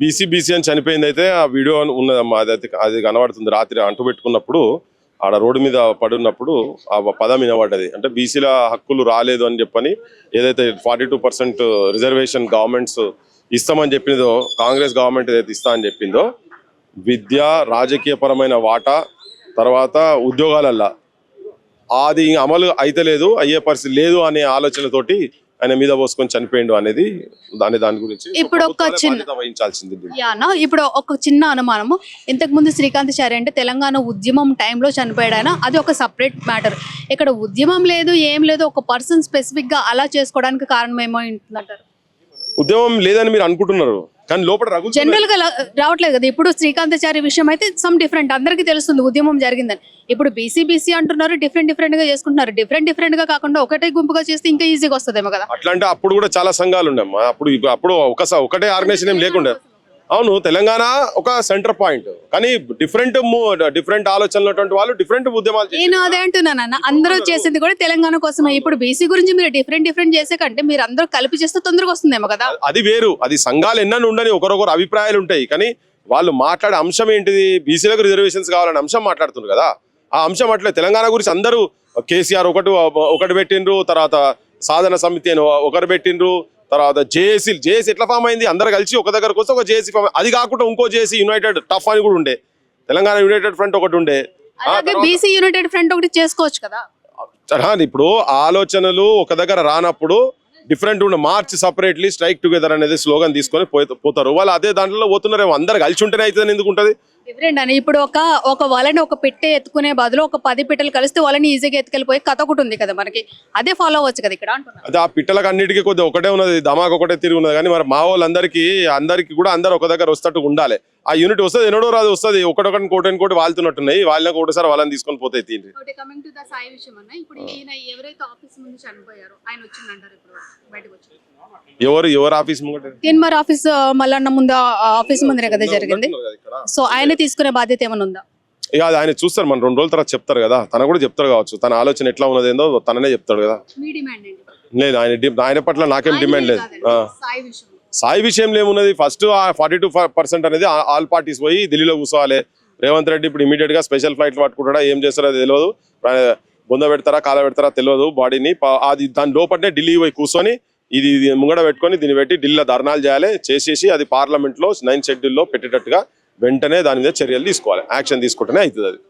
BC BC అని చనిపోయింది అయితే ఆ వీడియో ఉన్నదమ్మా. అది అయితే అది కనబడుతుంది. రాత్రి అంటు పెట్టుకున్నప్పుడు ఆడ రోడ్డు మీద పడున్నప్పుడు ఆ పదం వినబడ్డది. అంటే బీసీల హక్కులు రాలేదు అని చెప్పని ఏదైతే forty two percent reservation governments ఇస్తామని చెప్పిందో కాంగ్రెస్ గవర్నమెంట్ ఏదైతే ఇస్తా అని చెప్పిందో విద్య రాజకీయపరమైన వాటా తర్వాత ఉద్యోగాలల్లా. అది అమలు అయితలేదు అయ్యే పరిస్థితి లేదు అనే ఆలోచనతోటి ఆయన మీద పోసుకొని చనిపోయిండు అనేది దాని దాని గురించి ఇప్పుడు ఒక చిన్న- వహించాల్సింది. యానా ఇప్పుడు ఒక చిన్న అనుమానము. ఇంతకు ముందు శ్రీకాంత్ చారి అంటే తెలంగాణ ఉద్యమం టైంలో చనిపోయాడు అది ఒక సపరేట్ మ్యాటర్ ఇక్కడ ఉద్యమం లేదు ఏం లేదు ఒక పర్సన్ స్పెసిఫిక్గా అలా చేసుకోవడానికి కారణం ఏమో ఉంటుందంటారు ఉద్యమం లేదని మీరు అనుకుంటున్నారు. కానీ లోపల జనరల్గా రావట్లేదు కదా. ఇప్పుడు శ్రీకాంతాచారి విషయం అయితే సమ్ డిఫరెంట్ అందరికీ తెలుస్తుంది ఉద్యమం జరిగిందని. ఇప్పుడు బీసీ బీసీ అంటున్నారు డిఫరెంట్ డిఫరెంట్గా చేసుకుంటున్నారు. డిఫరెంట్ డిఫరెంట్గా కాకుండా ఒకటే గుంపుగా చేస్తే ఇంకా ఈజీగా వస్తుందేమో కదా. అట్లా అంటే అప్పుడు కూడా చాలా సంఘాలు ఉండమ్మా అప్పుడు అప్పుడు ఒక స- ఒకటే ఆర్గనైజేషన్ ఏం లేకుండే. అవును తెలంగాణ ఒక సెంటర్ పాయింట్ కానీ డిఫరెంట్ డిఫరెంట్ ఆలోచనలు వాళ్ళు డిఫరెంట్ ఉద్యమాలు. నేను అదే అంటున్నాను అందరూ చేసింది కూడా తెలంగాణ కోసమే. ఇప్పుడు బీసీ గురించి మీరు డిఫరెంట్ డిఫరెంట్ చేసే కంటే మీరు అందరూ కలిపి చేస్తే తొందరగా వస్తుందేమో కదా? అది వేరు. అది సంఘాలు ఎన్నని ఉండని ఒకరొకరు అభిప్రాయాలు ఉంటాయి. కానీ వాళ్ళు మాట్లాడే అంశం ఏంటిది? బీసీలకు రిజర్వేషన్స్ కావాలనే అంశం మాట్లాడుతున్నారు కదా. ఆ అంశం అట్లే. తెలంగాణ గురించి అందరూ కేసీఆర్ ఒకటి ఒకటి పెట్టిండ్రు తర్వాత సాధన సమితి అని ఒకరు పెట్టిండ్రు తర్వాత జేఏసీ జేఏసీ ఎట్లా ఫామ్ అయింది? అందరు కలిసి ఒక దగ్గరకు వస్తే ఒక జేఏసీ ఫామ్ అది కాకుండా ఇంకో జేఏసీ యునైటెడ్ టఫ్ అని కూడా ఉండే. తెలంగాణ యునైటెడ్ ఫ్రంట్ ఒకటి ఉండే. బీసీ యునైటెడ్ ఫ్రంట్ ఒకటి చేసుకోవచ్చు కదా? ఇప్పుడు ఆలోచనలు ఒక దగ్గర రానప్పుడు డిఫరెంట్ ఉండే. మార్చ్ సపరేట్లీ స్ట్రైక్ టుగెదర్ అనేది స్లోగన్ తీసుకొని పోత- పోతారు. వాళ్ళు అదే దాంట్లో పోతున్నారేమో. అందరు కలిసి ఉంటేనే అవుతుంది ఎందుకు ఉంటుంది? డిఫరెంట్ అని. ఇప్పుడు ఒక ఒక వలని ఒక పెట్టె ఎత్తుకునే బదులు ఒక పది పెట్టెలు కలిస్తే వాళ్ళని ఈజీగా ఎత్తుకెళ్ళిపోయి కథ ఒకటి ఉంది కదా మనకి. అదే ఫాలో అవ్వచ్చు కదా ఇక్కడ అంటున్నాను అదే ఆ పిట్టలకు అన్నిటికీ కొద్దిగా ఒకటే ఉన్నది ధమాక్ ఒకటే తిరిగి ఉన్నది. కానీ మరి మా వాళ్ళందరికీ అందరికీ కూడా అందరు ఒక దగ్గర వస్తట్టు ఉండాలి. ఆ యూనిట్ వస్తుంది ఎన్నడో రాదు వస్తుంది. ఒకటొకటి కోటి కోటి వాళ్తున్నట్టున్నాయి వాళ్ళకి ఒకటిసారి వాళ్ళని తీసుకొని పోతాయి తిండి. కమింగ్ టు ద సాయి విషయం అన్న. ఇప్పుడు ఈయన ఎవరైతే ఆఫీస్ ముందు చనిపోయారో ఆయన వచ్చిందంటారు ఇప్పుడు బయటకు వచ్చి? ఎవరు ఎవరు ఆఫీస్ తీన్మార్ ఆఫీస్ మల్లన్న ముందు ఆఫీస్ ముందరే కదా జరిగింది. ఇక్కడ సో ఆయన తీసుకునే బాధ్యత ఏమైనా ఉందా? ఇక అది ఆయన చూస్తారు మన రెండు రోజుల తర్వాత చెప్తారు కదా. తన కూడా చెప్తారు కావచ్చు. తన ఆలోచన ఎట్లా ఉన్నది ఏందో తననే చెప్తాడు కదా. మీ డిమాండ్ ఏంటి? లేదు ఆయన డి- ఆయన పట్ల నాకేం డిమాండ్ లేదు. ఆ. సాయి విషయం. సాయి విషయంలో ఏమున్నది? ఫస్ట్ ఫార్టీ టూ పర్సెంట్ అనేది ఆ- ఆల్ పార్టీస్ పోయి ఢిల్లీలో కూర్చోవాలి. రేవంత్ రెడ్డి ఇప్పుడు ఇమీడియట్గా స్పెషల్ ఫ్లైట్లు పట్టుకుంటాడా? ఏం చేస్తారో అది తెలియదు. ఆ, బొంద పెడతారా కాల పెడతారా తెలియదు బాడీని. ప- అది దాని లోపలనే ఢిల్లీ పోయి కూర్చొని ఇది ఇది ముంగడ పెట్టుకొని దీన్ని పెట్టి ఢిల్లీలో ధర్నాలు చేయాలి. చేసేసి అది పార్లమెంట్లో నైన్ షెడ్యూల్లో పెట్టేటట్టుగా వెంటనే దాని మీద చర్యలు తీసుకోవాలి. యాక్షన్ తీసుకుంటేనే అవుతుంది అది.